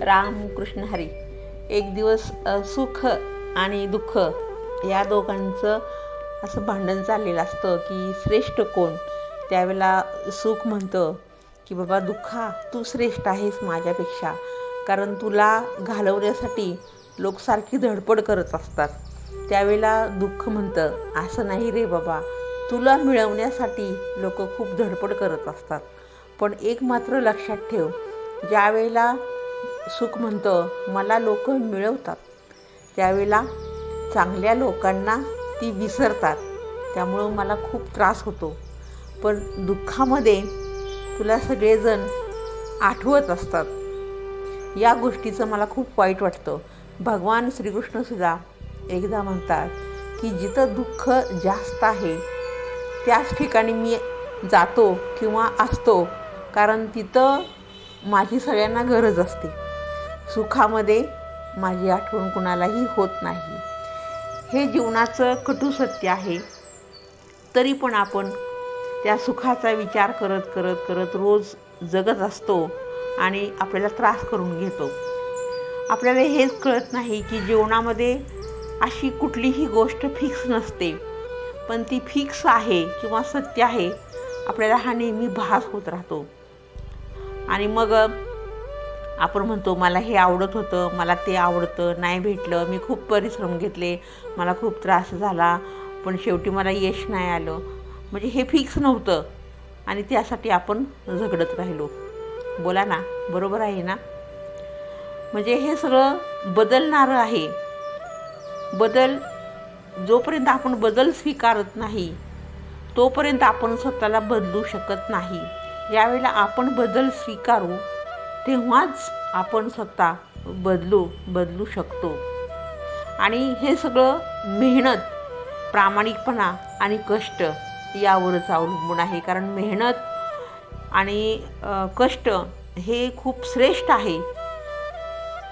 राम कृष्ण हरी. एक दिवस सुख आणि दुःख या दोघांचं असं भांडण चाललेलं असतं की श्रेष्ठ कोण? त्यावेळेला सुख म्हणतं की बाबा दुःखा तू श्रेष्ठ आहेस माझ्यापेक्षा. कारण तुला घालवण्यासाठी लोक सारखी धडपड करत असतात. त्यावेळेला दुःख म्हणतं असं नाही रे बाबा. तुला मिळवण्यासाठी लोक खूप धडपड करत असतात. पण एक मात्र लक्षात ठेव. ज्या वेळेला सुख म्हणतं मला लोक मिळवतात. त्यावेळेला चांगल्या लोकांना ती विसरतात. त्यामुळं मला खूप त्रास होतो. पण दुःखामध्ये तुला सगळेजण आठवत असतात. या गोष्टीचं मला खूप वाईट वाटतं. भगवान श्रीकृष्णसुद्धा एकदा म्हणतात की जिथं दुःख जास्त आहे त्याच ठिकाणी मी जातो किंवा असतो कारण तिथं माझी सगळ्यांना गरज असते. सुखामध्ये माझी आठवण कुणालाही होत नाही. हे जीवनाचं कटू सत्य आहे. तरी पण आपण त्या सुखाचा विचार करत करत करत रोज जगत असतो आणि आपल्याला त्रास करून घेतो. आपल्याला हेच कळत नाही की जीवनामध्ये अशी कुठलीही गोष्ट फिक्स नसते. पण ती फिक्स आहे किंवा सत्य आहे आपल्याला हा नेहमी भास होत राहतो. आणि मग आपण म्हणतो मला हे आवडत होतं मला ते आवडतं नाही भेटलं मी खूप परिश्रम घेतले मला खूप त्रास झाला पण शेवटी मला यश नाही आलं. म्हणजे हे फिक्स नव्हतं. आणि त्यासाठी आपण झगडत राहिलो. बोला ना बरोबर आहे ना? म्हणजे हे सगळं बदलणारं आहे. बदल जोपर्यंत आपण बदल स्वीकारत नाही तोपर्यंत आपण स्वतःला बदलू शकत नाही. ज्यावेळेला आपण बदल स्वीकारू. तेव्हाच आपण स्वतः बदलू बदलू शकतो. आणि हे सगळं मेहनत प्रामाणिकपणा आणि कष्ट यावरच अवलंबून आहे. कारण मेहनत आणि कष्ट हे खूप श्रेष्ठ आहे.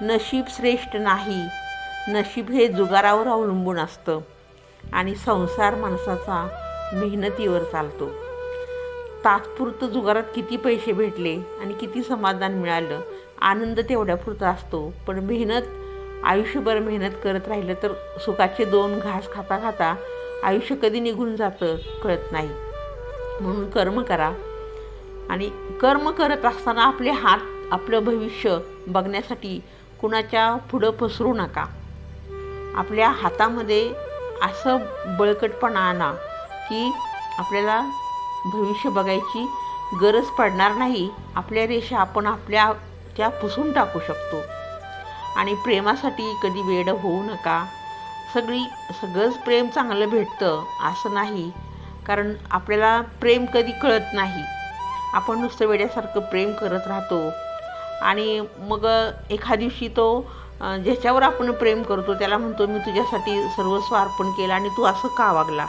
नशीब श्रेष्ठ नाही. नशीब हे जुगारावर अवलंबून असतं आणि संसार माणसाचा मेहनतीवर चालतो. तात्पुरतं जुगारात किती पैसे भेटले आणि किती समाधान मिळालं. आनंद तेवढ्यापुरता असतो. पण मेहनत आयुष्यभर मेहनत करत राहिलं तर सुखाचे दोन घास खाता खाता आयुष्य कधी निघून जातं कळत नाही. म्हणून कर्म करा. आणि कर्म करत असताना आपले हात आपलं भविष्य बघण्यासाठी कुणाच्या पुढं पसरू नका. आपल्या हातामध्ये असं बळकटपणा आणा की आपल्याला भविष्य बघायची गरज पडणार नाही. आपल्या रेषा आपण आपल्या त्या पुसून टाकू शकतो. आणि प्रेमासाठी कधी वेड होऊ नका. सगळी सगळंच प्रेम चांगलं भेटतं असं नाही. कारण आपल्याला प्रेम कधी कळत नाही. आपण नुसतं वेड्यासारखं प्रेम करत राहतो. आणि मग एखा दिवशी तो ज्याच्यावर आपण प्रेम करतो त्याला म्हणतो मी तुझ्यासाठी सर्वस्व अर्पण केलं आणि तू असं का वागला?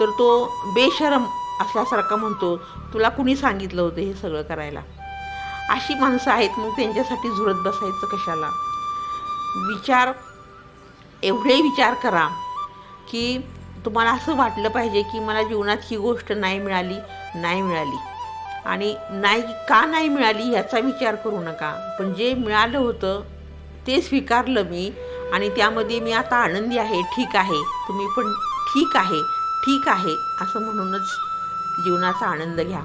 तर तो बेशरम असल्यासारखा म्हणतो तुला कुणी सांगितलं होतं हे सगळं करायला? अशी माणसं आहेत मग त्यांच्यासाठी झुरत बसायचं कशाला? विचार एवढे विचार करा की तुम्हाला असं वाटलं पाहिजे की मला जीवनात ही गोष्ट नाही मिळाली नाही मिळाली. आणि नाही का नाही मिळाली याचा विचार करू नका. पण जे मिळालं होतं ते स्वीकारलं मी आणि त्यामध्ये मी आता आनंदी आहे ठीक आहे. तुम्ही पण ठीक आहे ठीक आहे असं म्हणूनच जीवनाचा आनंद घ्या.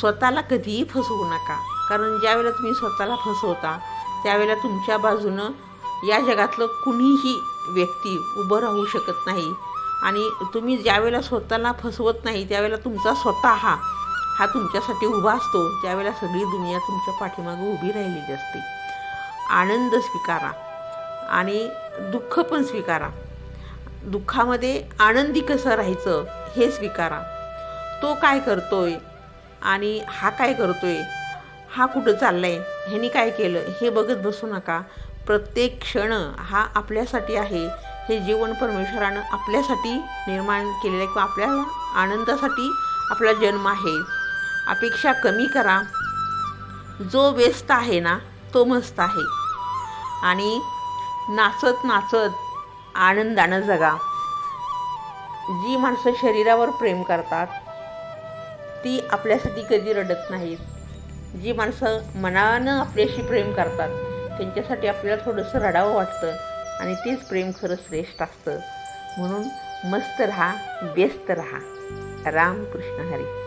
स्वतःला कधीही फसवू नका. कारण ज्यावेळेला तुम्ही स्वतःला फसवता त्यावेळेला तुमच्या बाजूनं या जगातलं कुणीही व्यक्ती उभं राहू शकत नाही. आणि तुम्ही ज्यावेळेला स्वतःला फसवत नाही त्यावेळेला तुमचा स्वतः हा हा तुमच्यासाठी उभा असतो. त्यावेळेला सगळी दुनिया तुमच्या पाठीमागं उभी राहिलेली असते. आनंद स्वीकारा आणि दुःख पण स्वीकारा. दुःखामध्ये आनंदी कसं राहायचं हे स्वीकारा. तो काय करतोय आणि हा काय करतोय हा कुठं चाललाय ह्यानी काय केलं हे बघत बसू नका. प्रत्येक क्षण हा आपल्यासाठी आहे. हे जीवन परमेश्वरानं आपल्यासाठी निर्माण केलेलं आहे किंवा आपल्याला आनंदासाठी आपला जन्म आहे. अपेक्षा कमी करा. जो व्यस्त आहे ना तो मस्त आहे. आणि नाचत नाचत आनंदानं जगा. जी माणसं शरीरावर प्रेम करतात ती आपल्यासाठी कधी रडत नाहीत जी माणसं मनानं आपल्याशी प्रेम करतात त्यांच्यासाठी आपल्याला थोडंसं रडावं वाटतं आणि तेच प्रेम खरं श्रेष्ठ असतं. म्हणून मस्त राहा व्यस्त राहा. राम कृष्ण हरी.